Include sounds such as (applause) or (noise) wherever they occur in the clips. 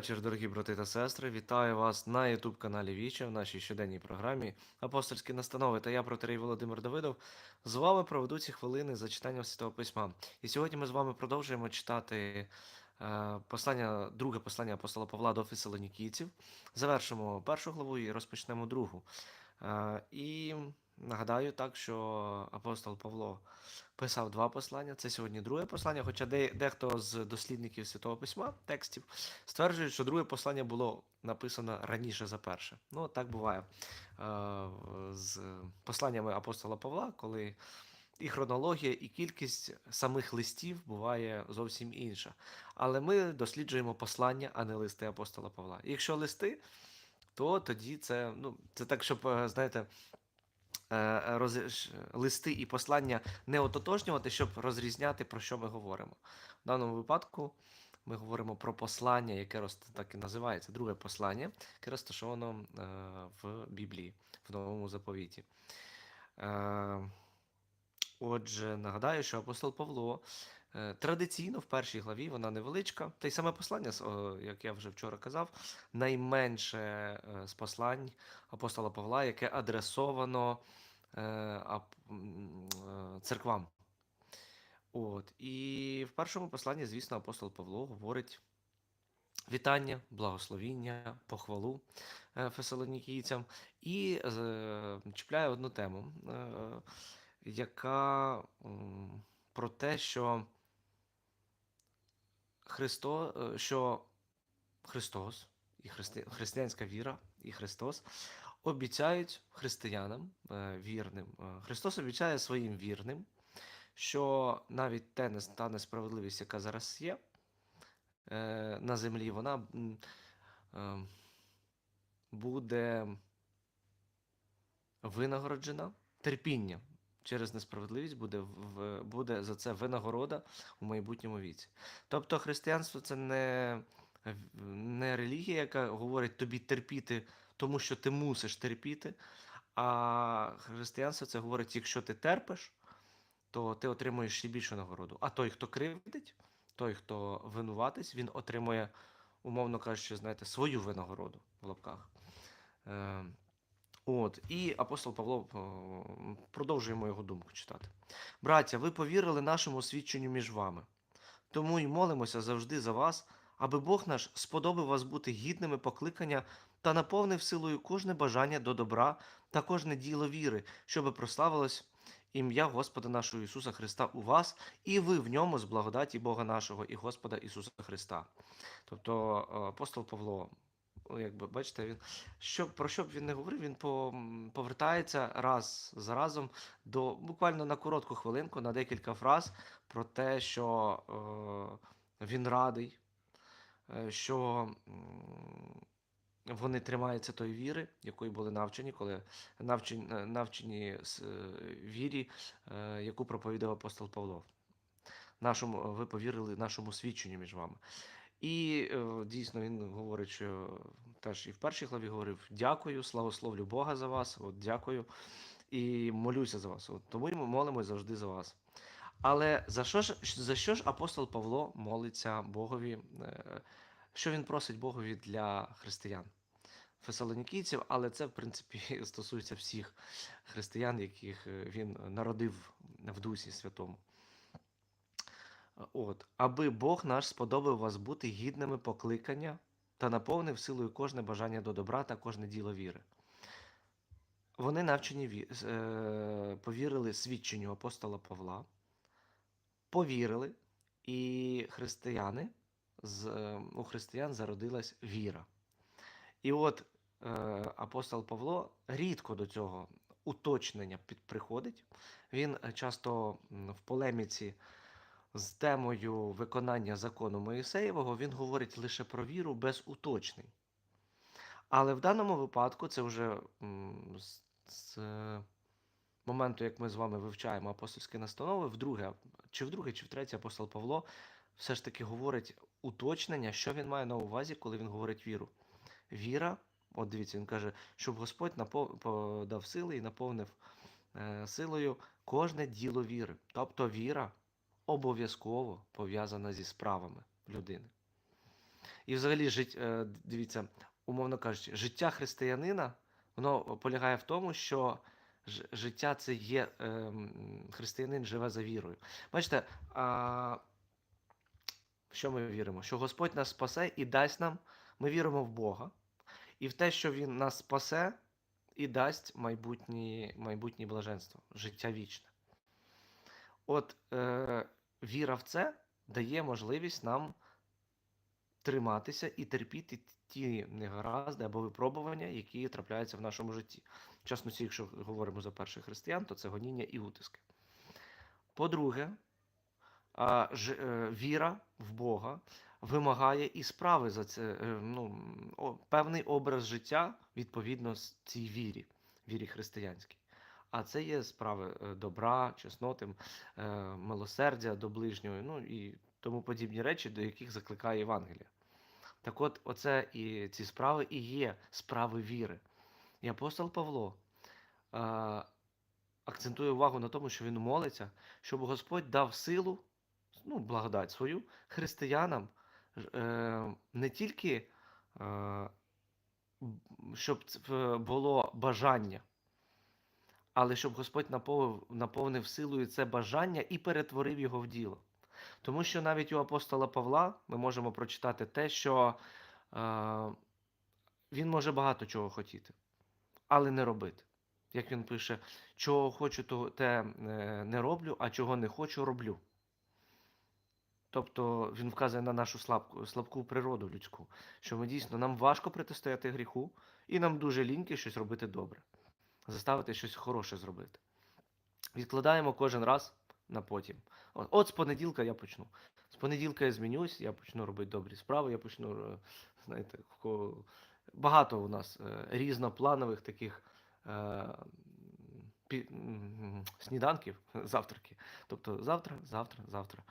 вечір, дорогі брати та сестри. Вітаю вас на youtube каналі Віча в нашій щоденній програмі Апостольські настанови. Та я, протерей Володимир Давидов, з вами проведу ці хвилини за читанням Святого Письма. І сьогодні ми з вами продовжуємо читати е, послання, друге послання апостола Павла до Фесалонікійців. Завершимо першу главу і розпочнемо другу. Е, і нагадаю так, що апостол Павло писав два послання. Це сьогодні друге послання. Хоча де, дехто з дослідників Святого Письма текстів стверджує, що друге послання було написано раніше за перше. Ну, так буває е, з посланнями апостола Павла, коли і хронологія, і кількість самих листів буває зовсім інша. Але ми досліджуємо послання, а не листи апостола Павла. Якщо листи, то тоді це, ну, це так, щоб, е, знаєте, роз... листи і послання не ототожнювати, щоб розрізняти, про що ми говоримо. В даному випадку ми говоримо про послання, яке роз... так і називається, друге послання, яке розташовано е, в Біблії, в новому заповіті. Е, Отже, нагадаю, що апостол Павло е, традиційно в першій главі вона невеличка, та й саме послання, як я вже вчора казав, найменше е, з послань апостола Павла, яке адресовано е, е, церквам. От. І в першому посланні, звісно, апостол Павло говорить вітання, благословіння, похвалу е, фесалонікійцям і е, чіпляє одну тему, е, яка про те, що Христо, е, що Христос і христи, християнська віра і Христос обіцяють християнам е, вірним. е, Христос обіцяє своїм вірним, що навіть те та несправедливість, яка зараз є на землі, вона буде винагороджена терпіння через несправедливість буде, в, буде за це винагорода у майбутньому віці. Тобто християнство це не, не релігія, яка говорить тобі терпіти, тому що ти мусиш терпіти. А християнство це говорить, якщо ти терпиш, то ти отримуєш ще більшу нагороду. А той, хто кривдить, той, хто винуватись, він отримує, умовно кажучи, знаєте, свою винагороду в лапках. Е, От, і апостол Павло продовжуємо його думку читати. Браття, ви повірили нашому свідченню між вами. Тому й молимося завжди за вас, аби Бог наш сподобав вас бути гідними покликання та наповнив силою кожне бажання до добра та кожне діло віри, щоби прославилось ім'я Господа нашого Ісуса Христа у вас, і ви в ньому з благодаті Бога нашого і Господа Ісуса Христа. Тобто е, апостол Павло, якби бачите, він що про що б він не говорив, він по, повертається раз за разом до буквально на коротку хвилинку, на декілька фраз про те, що е, він радий, е, що м, вони тримаються тої віри, якої були навчені, коли навчені, е, навчені с- е, вірі, е, яку проповідав апостол Павло. Нашому, ви повірили нашому свідченню між вами. І е, дійсно він говорить, що теж і в першій главі говорив: дякую, славословлю Бога за вас, от дякую і молюся за вас. От, тому ми молимось завжди за вас. Але за що ж за що ж апостол Павло молиться Богові? е, Що він просить Богові для християн? Фесалонікійців, але це, в принципі, (laughs) стосується всіх християн, яких е, він народив в Дусі Святому. От, аби Бог наш сподобав вас бути гідними покликання та наповнив силою кожне бажання до добра та кожне діло віри. Вони навчені е, повірили свідченню апостола Павла, повірили, і християни е, у християн зародилась віра. І от е, апостол Павло рідко до цього уточнення приходить. Він часто в полеміці з темою виконання закону Моїсеєвого він говорить лише про віру без уточнень. Але в даному випадку це вже з, з е, моменту, як ми з вами вивчаємо апостольські настанови, вдруге, чи вдруге, чи втретє апостол Павло все ж таки говорить уточнення, що він має на увазі, коли він говорить віру. Віра, от дивіться, він каже, щоб Господь напов... подав сили і наповнив е, силою кожне діло віри. Тобто віра обов'язково пов'язана зі справами людини. І взагалі, е, дивіться, умовно кажучи, життя християнина воно полягає в тому, що життя це є е, християнин живе за вірою. Бачите, а, що ми віримо? Що Господь нас спасе і дасть нам, ми віримо в Бога, і в те, що Він нас спасе і дасть майбутнє, майбутнє блаженство, життя вічне. От е, віра в це дає можливість нам триматися і терпіти ті негаразди або випробування, які трапляються в нашому житті. В частності, якщо говоримо за перших християн, то це гоніння і утиски. По-друге, е, віра в Бога вимагає і справи за це, е, ну, певний образ життя відповідно цій вірі, вірі християнській. А це є справи е, добра, чесноти, е, милосердя до ближнього, ну і тому подібні речі, до яких закликає Євангелія. Так от, оце і ці справи і є справи віри. І апостол Павло е, акцентує увагу на тому, що він молиться, щоб Господь дав силу, ну, благодать свою християнам е, не тільки е, щоб було бажання, але щоб Господь наповнив, наповнив силою це бажання і перетворив його в діло. Тому що навіть у апостола Павла ми можемо прочитати те, що е, він може багато чого хотіти, але не робити. Як він пише, чого хочу, то те е, не роблю, а чого не хочу, роблю. Тобто він вказує на нашу слабку, слабку природу людську, що ми дійсно нам важко протистояти гріху, і нам дуже ліньки щось робити добре, заставити щось хороше зробити. Відкладаємо кожен раз на потім. От, от з понеділка я почну. З понеділка я змінюсь, я почну робити добрі справи, я почну, е, знаєте, багато у нас е, різнопланових таких е, сніданків, (laughs) завтраки. Тобто завтра, завтра, завтра.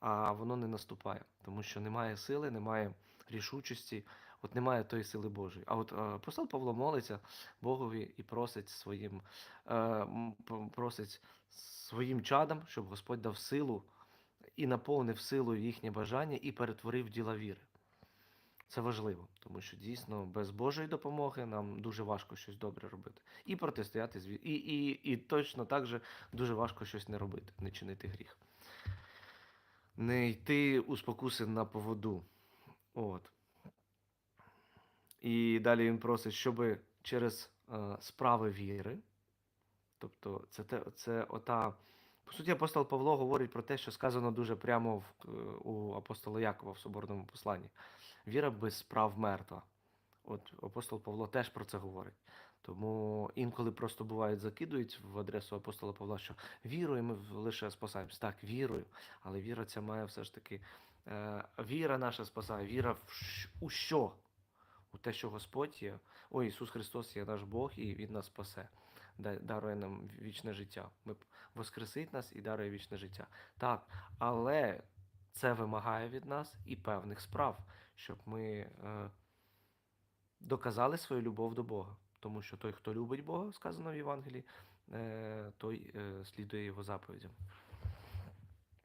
А воно не наступає, тому що немає сили, немає рішучості, от немає тої сили Божої. А от е, апостол Павло молиться Богові і просить своїм, е, просить своїм чадам, щоб Господь дав силу і наповнив силою їхнє бажання і перетворив діла віри. Це важливо, тому що дійсно без Божої допомоги нам дуже важко щось добре робити. І протистояти і, і, і точно так же дуже важко щось не робити, не чинити гріх. Не йти у спокуси на поводу. От. І далі він просить, щоб через е, справи віри, тобто це, те, це ота. По суті, апостол Павло говорить про те, що сказано дуже прямо в, у апостола Якова в соборному посланні. Віра без справ мертва. От апостол Павло теж про це говорить. Тому інколи просто бувають закидують в адресу апостола Павла, що вірою ми лише спасаємось. Так, вірою, але віра ця має все ж таки. Е, віра наша спасає, віра в у що? У те, що Господь є. Ой, Ісус Христос є наш Бог, і Він нас спасе, дарує нам вічне життя. Ми воскресить нас і дарує вічне життя. Так, але це вимагає від нас і певних справ, щоб ми е, доказали свою любов до Бога. Тому що той, хто любить Бога, сказано в Євангелії, е, той е, слідує Його заповідям.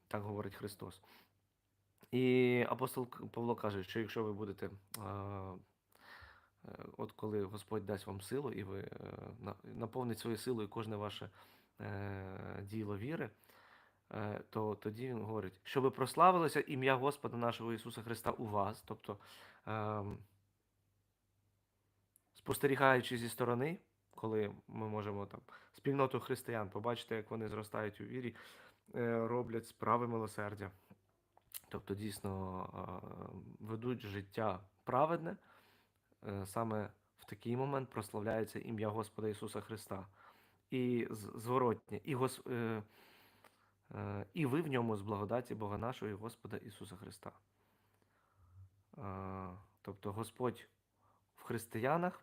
Так говорить Христос. І апостол Павло каже, що якщо ви будете, е, от коли Господь дасть вам силу, і ви е, наповнить свою силою кожне ваше е, діло віри, е, то тоді він говорить, щоб прославилося ім'я Господа нашого Ісуса Христа у вас, тобто ем, спостерігаючи зі сторони, коли ми можемо там спільноту християн побачити, як вони зростають у вірі, е, роблять справи милосердя. Тобто дійсно е, ведуть життя праведне, е, саме в такий момент прославляється ім'я Господа Ісуса Христа. І зворотнє, і, гос, е, е, і ви в ньому з благодаті Бога нашого і Господа Ісуса Христа. Е, Тобто Господь в християнах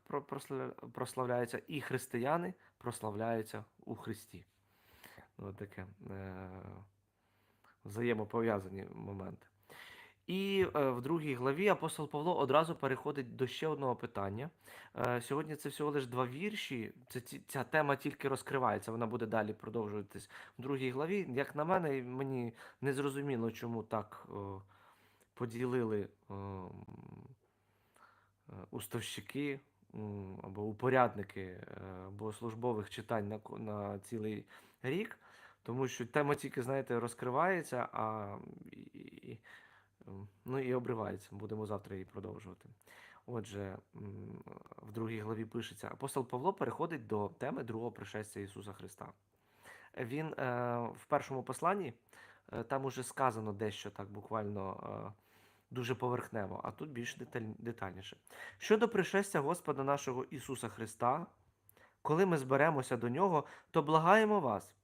прославляється, і християни прославляються у Христі. Ось таке е, взаємопов'язані моменти. І е, в другій главі апостол Павло одразу переходить до ще одного питання. Е, сьогодні це всього лише два вірші. Це, ця тема тільки розкривається, вона буде далі продовжуватись в другій главі. Як на мене, мені не зрозуміло, чому так о, поділили е, уставщики або упорядники е, богослужбових читань на, на цілий рік, тому що тема тільки, знаєте, розкривається, а ну, і обривається. Будемо завтра її продовжувати. Отже, в другій главі пишеться: апостол Павло переходить до теми другого пришестя Ісуса Христа. Він е, в першому посланні е, там уже сказано дещо так буквально е, дуже поверхнево, а тут більш детальніше. Щодо пришестя Господа нашого Ісуса Христа, коли ми зберемося до Нього, то благаємо вас,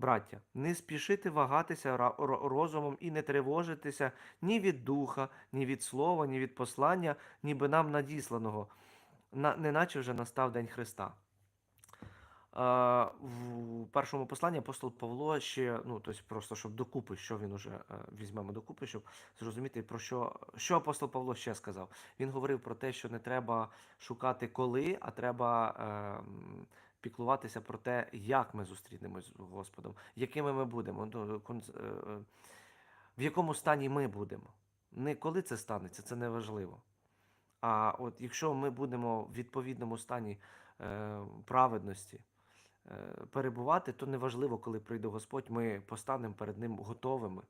браття, не спішити вагатися розумом і не тривожитися ні від духа, ні від слова, ні від послання, ніби нам надісланого, неначе вже настав День Христа. В першому посланні апостол Павло ще, ну тобто просто щоб докупи, що він уже е, візьмемо докупи, щоб зрозуміти про що, що апостол Павло ще сказав. Він говорив про те, що не треба шукати коли, а треба е, піклуватися про те, як ми зустрінемось з Господом, якими ми будемо, ну, е, е, в якому стані ми будемо. Не коли це станеться, це не важливо. А от якщо ми будемо в відповідному стані е, праведності перебувати, то неважливо, коли прийде Господь, ми постанемо перед Ним готовими,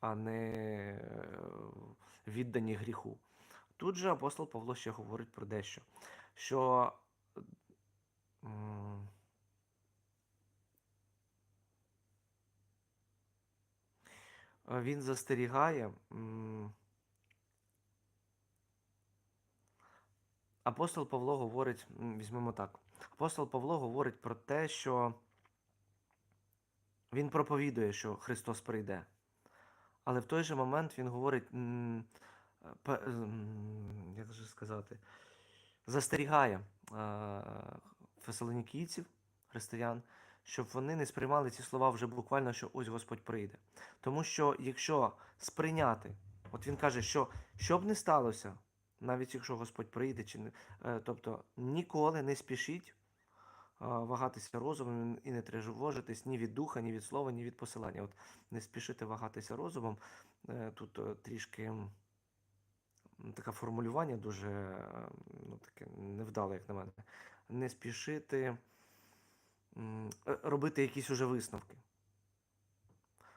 а не віддані гріху. Тут же апостол Павло ще говорить про дещо, що він застерігає. Апостол Павло говорить, візьмемо так. Апостол Павло говорить про те, що він проповідує, що Христос прийде. Але в той же момент він говорить, як же сказати, застерігає е, фесалонікійців, християн, щоб вони не сприймали ці слова вже буквально, що ось Господь прийде. Тому що якщо сприйняти, от він каже, що що б не сталося, навіть якщо Господь прийде, чи не, е, тобто ніколи не спішіть вагатися розумом і не тривожитись ні від духа, ні від слова, ні від посилання. От не спішити вагатися розумом. Е, Тут е, трішки таке формулювання дуже е, ну, таке невдале, як на мене. Не спішити е, робити якісь уже висновки.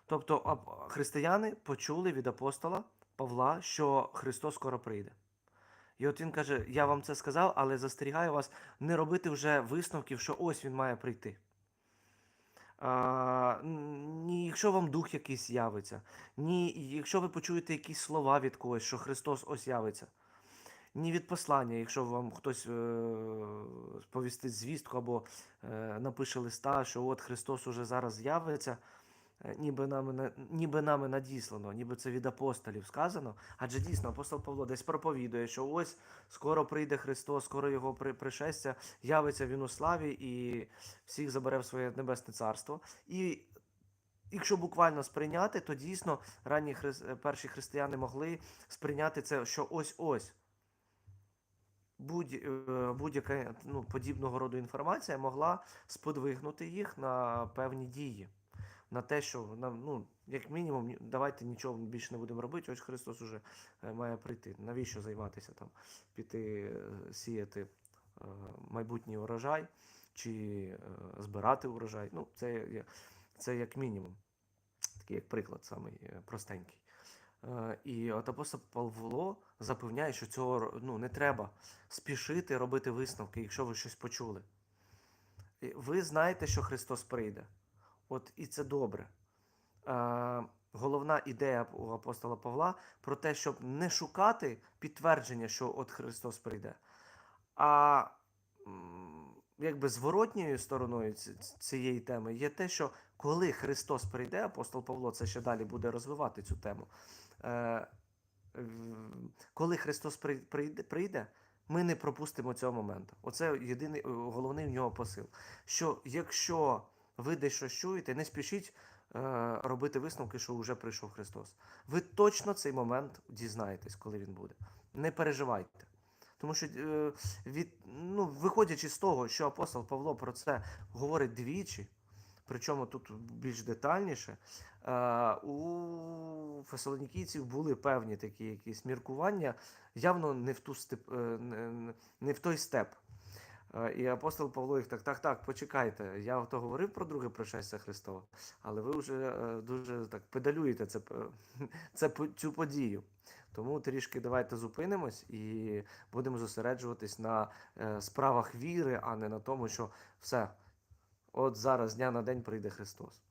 Тобто християни почули від апостола Павла, що Христос скоро прийде. І от він каже: Я вам це сказав, але застерігаю вас не робити вже висновків, що ось він має прийти. А, ні, якщо вам дух якийсь явиться, ні, якщо ви почуєте якісь слова від когось, що Христос ось явиться, ні від послання, якщо вам хтось е, сповістить звістку або е, напише листа, що от Христос уже зараз з'явиться, е, ніби нами, на- ніби нами надіслано, ніби це від апостолів сказано. Адже дійсно апостол Павло десь проповідує, що ось скоро прийде Христос, скоро його при- пришестя, явиться він у славі і всіх забере в своє небесне царство. І Якщо буквально сприйняти, то дійсно ранні хрис... е, перші християни могли сприйняти це, що ось-ось будь, е, будь-яка ну, подібного роду інформація могла сподвигнути їх на певні дії. На те, що нам, ну, як мінімум, давайте нічого більше не будемо робити, ось Христос уже е, має прийти. Навіщо займатися там, піти е, сіяти майбутній урожай чи збирати урожай? Ну, це, це як мінімум. Такий як приклад, самий простенький. І от апостол Павло запевняє, що цього ну, не треба спішити робити висновки, якщо ви щось почули. Ви знаєте, що Христос прийде. От і це добре. Е, Головна ідея у апостола Павла про те, щоб не шукати підтвердження, що от Христос прийде, а якби зворотньою стороною ці- ці- цієї теми є те, що коли Христос прийде, апостол Павло це ще далі буде розвивати цю тему. Е, Коли Христос прийде, ми не пропустимо цього моменту. Оце єдиний е, головний в нього посил. Що якщо ви десь щось чуєте, не спішіть е, робити висновки, що вже прийшов Христос. Ви точно цей момент дізнаєтесь, коли він буде. Не переживайте. Тому що е, від, ну, виходячи з того, що апостол Павло про це говорить двічі, Причому тут більш детальніше. Е, у фесалонікійців були певні такі якісь міркування, явно не в, ту степ, е, не- в той степ. Е, І апостол Павло їх так, так, так, почекайте. Я то говорив про друге пришестя Христова, але ви вже дуже так педалюєте це, (laughs) це, цю подію. Тому трішки давайте зупинимось і будемо зосереджуватись на справах віри, а не на тому, що все, от зараз дня на день прийде Христос.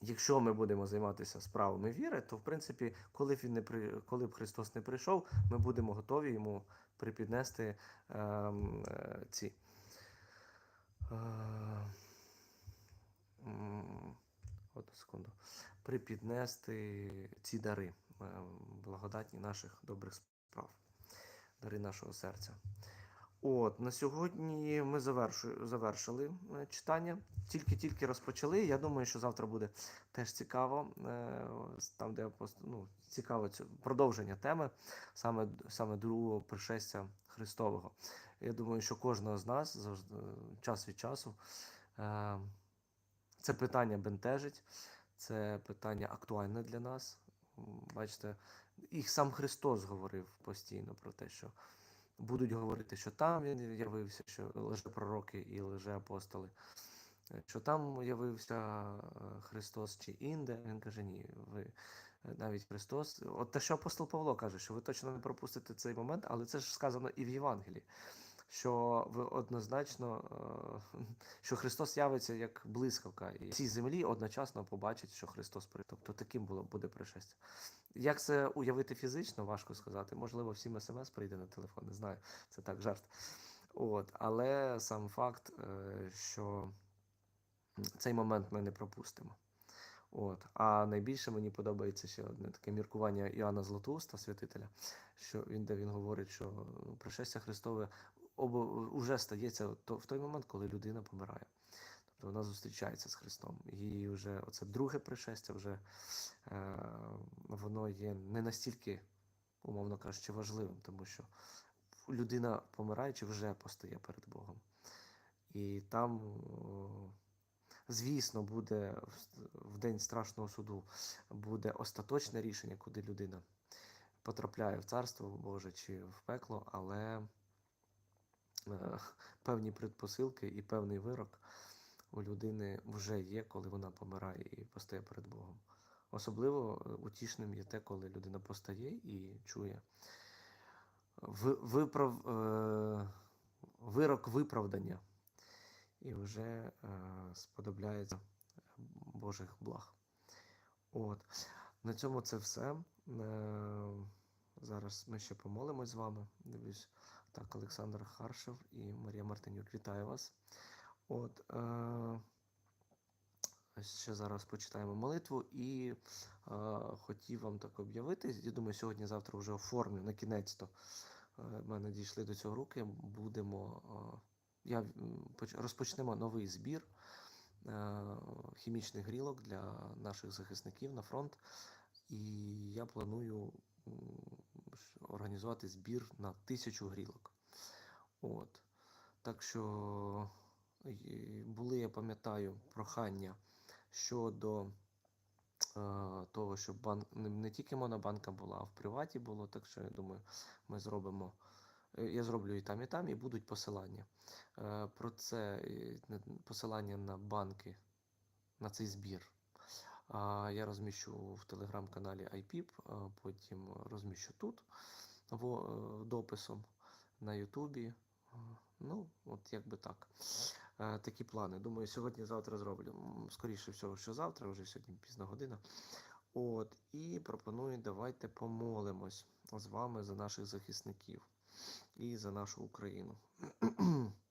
Якщо ми будемо займатися справами віри, то в принципі, коли б він не при... коли б Христос не прийшов, ми будемо готові йому припіднести ем, е, ці. Е, секунду. Припіднести ці дари, е, благодатні наших добрих справ, дари нашого серця. От, на сьогодні ми завершили е, читання. Тільки-тільки розпочали. Я думаю, що завтра буде теж цікаво. е, Там, де ну, цікаво продовження теми, саме, саме другого пришестя Христового. Я думаю, що кожного з нас завжди, час від часу е, це питання бентежить, це питання актуальне для нас. Бачите, і сам Христос говорив постійно про те, що будуть говорити, що там він явився, що лжепророки і лжеапостоли, е, що там явився е, Христос чи інде. Він каже, ні, ви е, навіть Христос. От те, що апостол Павло каже, що ви точно не пропустите цей момент, але це ж сказано і в Євангелії. Що ви однозначно, (laughs) що Христос явиться як блискавка, і цій землі одночасно побачить, що Христос прийде. Тобто таким було буде пришестя. Як це уявити фізично, важко сказати. Можливо, всім смс прийде на телефон, не знаю. Це так жарт. От, але сам факт, е, що цей момент ми не пропустимо. От. А найбільше мені подобається ще одне таке міркування Іоанна Златоуста, святителя, що він, де він говорить, що ну, пришестя Христове уже стається в той момент, коли людина помирає. Тобто вона зустрічається з Христом. І вже оце друге пришестя вже е, воно є не настільки, умовно кажучи, важливим, тому що людина, помираючи, вже постає перед Богом. І там, о, звісно, буде в- в день страшного суду буде остаточне рішення, куди людина потрапляє в царство Боже чи в пекло, але е, певні предпосилки і певний вирок у людини вже є, коли вона помирає і постає перед Богом. Особливо е, утішним є те, коли людина постає і чує виправ, е, вирок виправдання і вже е, сподобляється Божих благ. От. На цьому це все. Е, зараз ми ще помолимось з вами. Дивлюсь, так, Олександр Харшев і Марія Мартинюк. Вітаю вас. От, е, ще зараз почитаємо молитву і е, хотів вам так об'явити. Я думаю, сьогодні-завтра вже оформлю на кінець-то. Е, мене дійшли до цього руки. Будемо. е, я розпочнемо новий збір е, хімічних грілок для наших захисників на фронт. І я планую організувати збір на тисячу грілок. От. Так що були, я пам'ятаю, прохання щодо е, того, щоб банк не, тільки монобанка була, а в приваті було. Так що я думаю, ми зробимо. е, Я зроблю і там, і там, і будуть посилання. Е, Про це е, посилання на банки, на цей збір. Я розміщу в телеграм-каналі iPip, потім розміщу тут е, дописом на Ютубі. Ну, от якби так. Е, Такі плани. Думаю, сьогодні-завтра зроблю. Скоріше всього, що завтра, вже сьогодні пізна година. От, і пропоную, давайте помолимось з вами за наших захисників і за нашу Україну. (clears throat)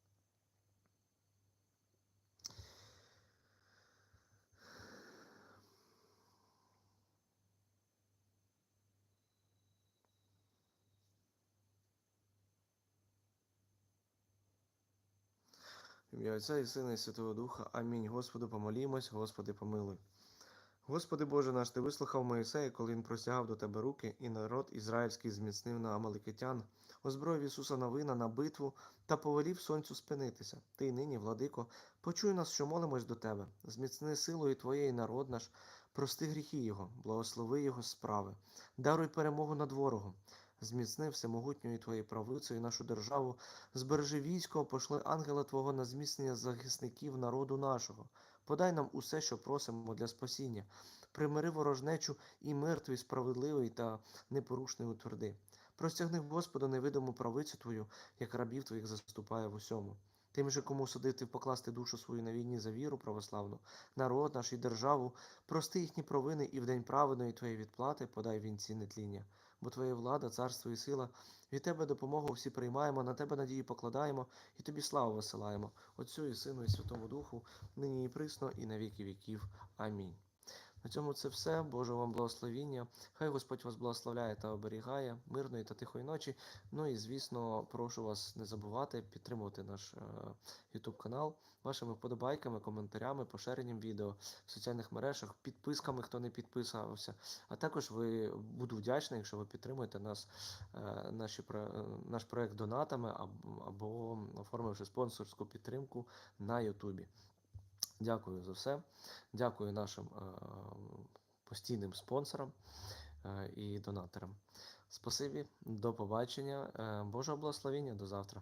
Ім'я Отця і Сина і Святого Духа. Амінь. Господу помолімось, Господи помилуй. Господи Боже наш, ти вислухав Моїсея, коли він простягав до тебе руки, і народ ізраїльський зміцнив на Амаликитян, озброїв Ісуса Новина на битву та повелів сонцю спинитися. Ти нині, владико, почуй нас, що молимось до тебе. Зміцни силою Твоєї народ наш, прости гріхи Його, благослови Його справи, даруй перемогу над ворогом. Зміцни всемогутньою Твоєю правицею нашу державу, збережи військо, пошли ангела Твого на зміцнення захисників народу нашого. Подай нам усе, що просимо для спасіння. Примири ворожнечу і мир твій справедливий та непорушний утверди. Простягни, Господу, невидиму правицю Твою, як рабів Твоїх заступає в усьому. Тим же, кому судити покласти душу свою на війні за віру православну, народ наш і державу, прости їхні провини і в день праведної Твоєї відплати подай вінці нетління. Бо Твоя влада, царство і сила, від Тебе допомогу всі приймаємо, на Тебе надії покладаємо і Тобі славу висилаємо, Отцю і Сину і Святому Духу, нині і присно, і на віки віків. Амінь. На цьому це все. Божого вам благословіння. Хай Господь вас благословляє та оберігає мирної та тихої ночі. Ну і звісно, прошу вас не забувати підтримувати наш е, YouTube канал вашими вподобайками, коментарями, поширенням відео в соціальних мережах, підписками, хто не підписався. А також ви буду вдячний, якщо ви підтримуєте нас, е, наші, е, наш проект донатами або оформивши спонсорську підтримку на Ютубі. Дякую за все. Дякую нашим е, постійним спонсорам е, і донаторам. Спасибі, до побачення. Е, Божого благословення, до завтра.